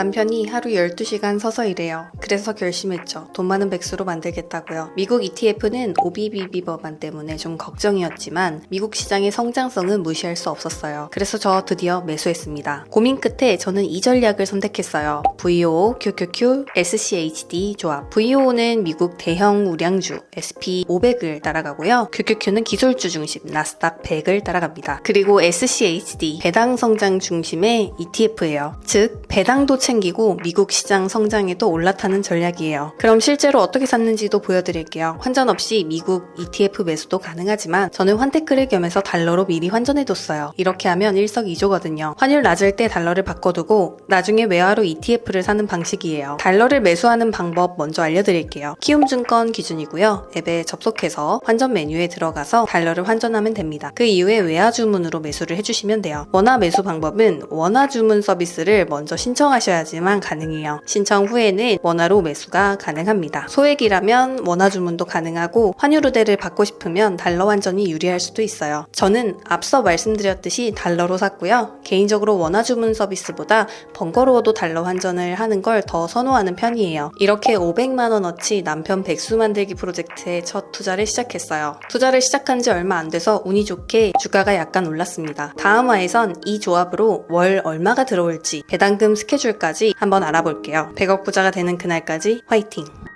남편이 하루 12시간 서서 일해요. 그래서 결심했죠. 돈 많은 백수로 만들겠다고요. 미국 ETF는 OBBB 법안 때문에 좀 걱정이었지만 미국 시장의 성장성은 무시할 수 없었어요. 그래서 저 드디어 매수했습니다. 고민 끝에 저는 이 전략을 선택했어요. VO, QQQ, SCHD 조합. VO는 미국 대형 우량주 SP500을 따라가고요. QQQ는 기술주 중심 나스닥 100을 따라갑니다. 그리고 SCHD 배당 성장 중심의 ETF예요. 즉 배당도 챙기고 미국 시장 성장에도 올라타는 전략이에요. 그럼 실제로 어떻게 샀는지도 보여드릴게요. 환전 없이 미국 ETF 매수도 가능하지만 저는 환테크를 겸해서 달러로 미리 환전해뒀어요. 이렇게 하면 일석이조거든요. 환율 낮을 때 달러를 바꿔두고 나중에 외화로 ETF를 사는 방식이에요. 달러를 매수하는 방법 먼저 알려드릴게요. 키움증권 기준이고요. 앱에 접속해서 환전 메뉴에 들어가서 달러를 환전하면 됩니다. 그 이후에 외화 주문으로 매수를 해주시면 돼요. 원화 매수 방법은 원화 주문 서비스를 먼저 신청하셔야지만 가능해요. 신청 후에는 원화로 매수가 가능합니다. 소액이라면 원화 주문도 가능하고 환율 우대를 받고 싶으면 달러 환전이 유리할 수도 있어요. 저는 앞서 말씀드렸듯이 달러로 샀고요. 개인적으로 원화 주문 서비스보다 번거로워도 달러 환전을 하는 걸 더 선호하는 편이에요. 이렇게 500만 원어치 남편 백수 만들기 프로젝트에 첫 투자를 시작했어요. 투자를 시작한 지 얼마 안 돼서 운이 좋게 주가가 약간 올랐습니다. 다음 화에선 이 조합으로 월 얼마가 들어올지 배당금 스케줄까지 한번 알아볼게요. 100억 부자가 되는 그날까지 화이팅!